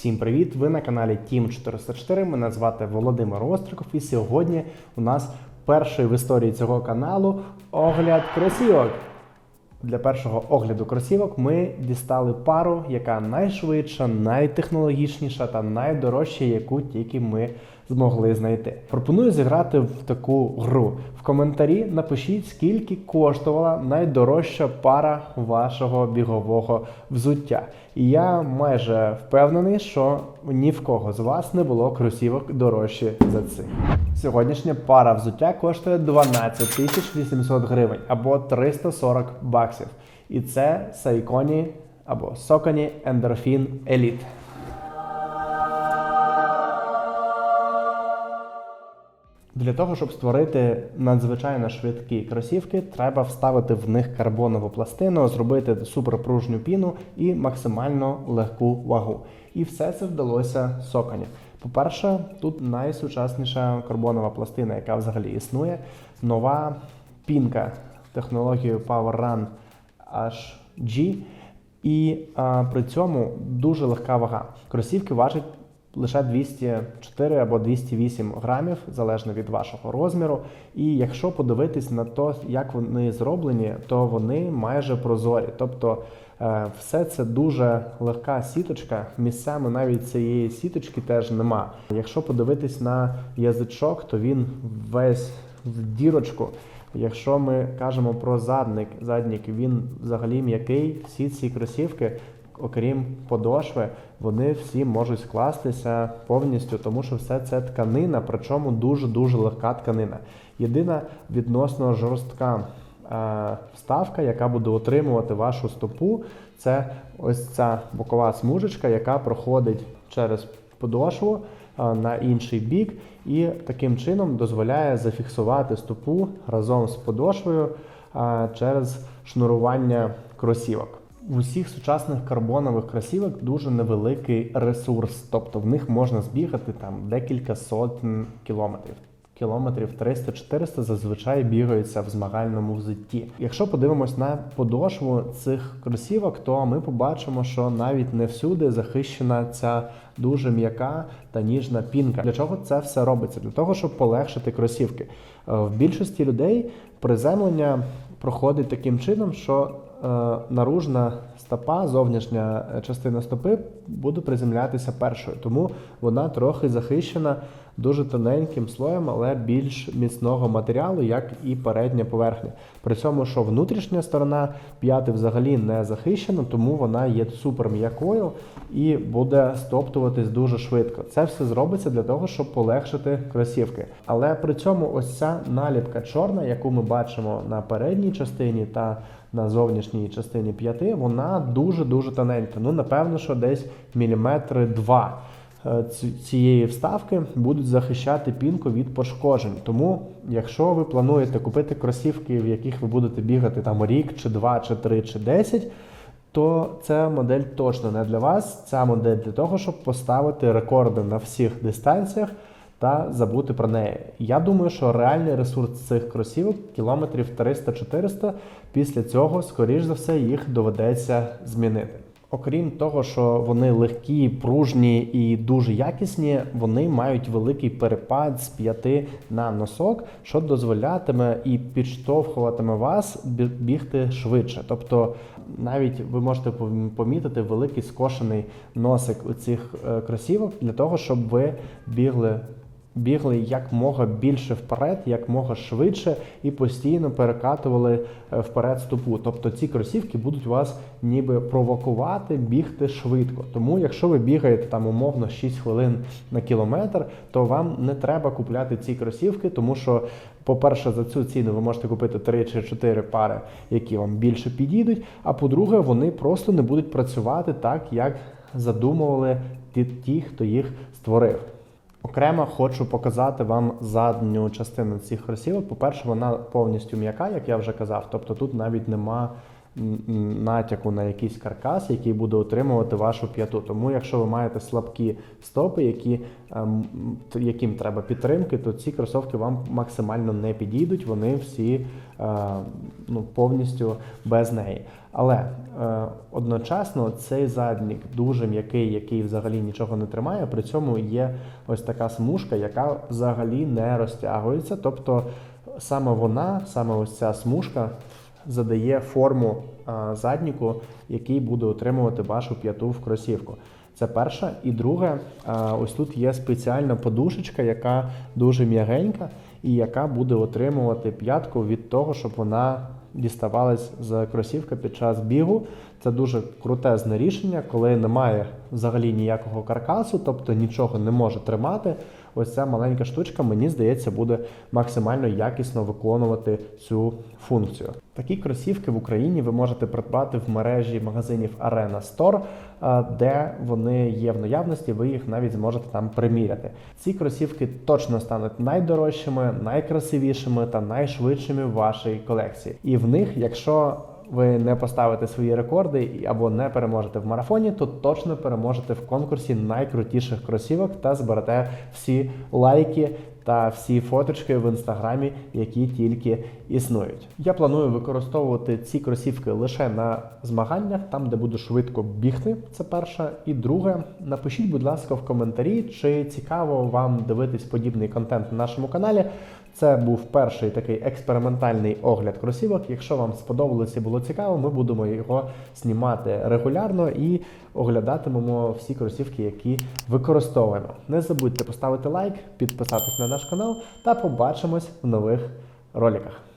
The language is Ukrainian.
Всім привіт! Ви на каналі Team 404. Мене звати Володимир Остриков, і сьогодні у нас перший в історії цього каналу огляд кросівок. Для першого огляду кросівок ми дістали пару, яка найшвидша, найтехнологічніша та найдорожча, яку тільки ми змогли знайти. Пропоную зіграти в таку гру. В коментарі напишіть, скільки коштувала найдорожча пара вашого бігового взуття. І я майже впевнений, що ні в кого з вас не було кросівок дорожче за цих. Сьогоднішня пара взуття коштує 12 тисяч 800 гривень або 340 баксів. І це Сайконі або Соконі Endorphin Elite. Для того, щоб створити надзвичайно швидкі кросівки, треба вставити в них карбонову пластину, зробити суперпружню піну і максимально легку вагу. І все це вдалося соконі. По-перше, тут найсучасніша карбонова пластина, яка взагалі існує. Нова пінка технологією PowerRun HG. І а, при цьому дуже легка вага. Кросівки важать лише 204 або 208 грамів, залежно від вашого розміру. І якщо подивитись на те, як вони зроблені, то вони майже прозорі. Тобто е, все це дуже легка сіточка. Місцями навіть цієї сіточки теж нема. Якщо подивитись на язичок, то він весь в дірочку. Якщо ми кажемо про задник, задник він взагалі м'який. Всі ці кросівки, окрім подошви, вони всі можуть скластися повністю, тому що все це тканина, причому дуже-дуже легка тканина. Єдина відносно жорстка е, вставка, яка буде утримувати вашу стопу, це ось ця бокова смужечка, яка проходить через подошву е, на інший бік, і таким чином дозволяє зафіксувати стопу разом з подошвою е, через шнурування кросівок. В усіх сучасних карбонових кросівок дуже невеликий ресурс, тобто в них можна збігати там декілька сотень кілометрів. Кілометрів 300-400 зазвичай бігаються в змагальному взутті. Якщо подивимось на подошву цих кросівок, то ми побачимо, що навіть не всюди захищена ця дуже м'яка та ніжна пінка. Для чого це все робиться? Для того, щоб полегшити кросівки. Е, В більшості людей приземлення проходить таким чином, що наружна стопа, зовнішня частина стопи буде приземлятися першою, тому вона трохи захищена дуже тоненьким слоєм, але більш міцного матеріалу, як і передня поверхня. При цьому, що внутрішня сторона п'яти взагалі не захищена, тому вона є супер м'якою і буде стоптуватись дуже швидко. Це все зробиться для того, щоб полегшити кросівки. Але при цьому ось ця наліпка чорна, яку ми бачимо на передній частині та на зовнішній частині п'яти, вона дуже-дуже тоненька. Ну, напевно, що десь міліметри два цієї вставки будуть захищати пінку від пошкоджень. Тому, якщо ви плануєте купити кросівки, в яких ви будете бігати там рік, чи два, чи три, чи десять, то ця модель точно не для вас. Ця модель для того, щоб поставити рекорди на всіх дистанціях та забути про неї. Я думаю, що реальний ресурс цих кросівок кілометрів 300-400. Після цього, скоріш за все, їх доведеться змінити. Окрім того, що вони легкі, пружні і дуже якісні, вони мають великий перепад з п'яти на носок, що дозволятиме і підштовхуватиме вас бігти швидше. Тобто, навіть ви можете помітити великий скошений носик у цих е, кросівок для того, щоб ви бігли бігли як мога більше вперед, як мога швидше і постійно перекатували е, вперед стопу. Тобто ці кросівки будуть вас ніби провокувати бігти швидко. Тому, якщо ви бігаєте там умовно 6 хвилин на кілометр, то вам не треба купляти ці кросівки, тому що, по-перше, за цю ціну ви можете купити 3 чи 4 пари, які вам більше підійдуть. А по-друге, вони просто не будуть працювати так, як задумували ті хто їх створив. Окремо хочу показати вам задню частину цих кросівок. По-перше, вона повністю м'яка, як я вже казав. Тобто тут навіть нема натяку на якийсь каркас, який буде утримувати вашу п'яту. Тому, якщо ви маєте слабкі стопи, які, ем, яким треба підтримки, то ці кросовки вам максимально не підійдуть. Вони всі е, ну, повністю без неї. Але е, одночасно цей заднік дуже м'який, який взагалі нічого не тримає. При цьому є ось така смужка, яка взагалі не розтягується. Тобто саме вона, саме ось ця смужка задає форму задніку, який буде утримувати вашу п'яту в кросівку. Це перше. І друге, ось тут є спеціальна подушечка, яка дуже м'ягенька, і яка буде утримувати п'ятку від того, щоб вона діставалась з кросівка під час бігу. Це дуже крутезне рішення, коли немає взагалі ніякого каркасу, тобто нічого не може тримати. Ось ця маленька штучка, мені здається, буде максимально якісно виконувати цю функцію. Такі кросівки в Україні ви можете придбати в мережі магазинів Arena Store, е, де вони є в наявності, ви їх навіть зможете там приміряти. Ці кросівки точно стануть найдорожчими, найкрасивішими та найшвидшими в вашій колекції. І в них, якщо ви не поставите свої рекорди або не переможете в марафоні, то точно переможете в конкурсі найкрутіших кросівок та зберете всі лайки та всі фоточки в інстаграмі, які тільки існують. Я планую використовувати ці кросівки лише на змаганнях, там де буду швидко бігти. Це перше. І друге, напишіть, будь ласка, в коментарі, чи цікаво вам дивитись подібний контент на нашому каналі. Це був перший такий експериментальний огляд кросівок. Якщо вам сподобалося і було цікаво, ми будемо його знімати регулярно і оглядатимемо всі кросівки, які використовуємо. Не забудьте поставити лайк, підписатись на наш канал та побачимось в нових роликах.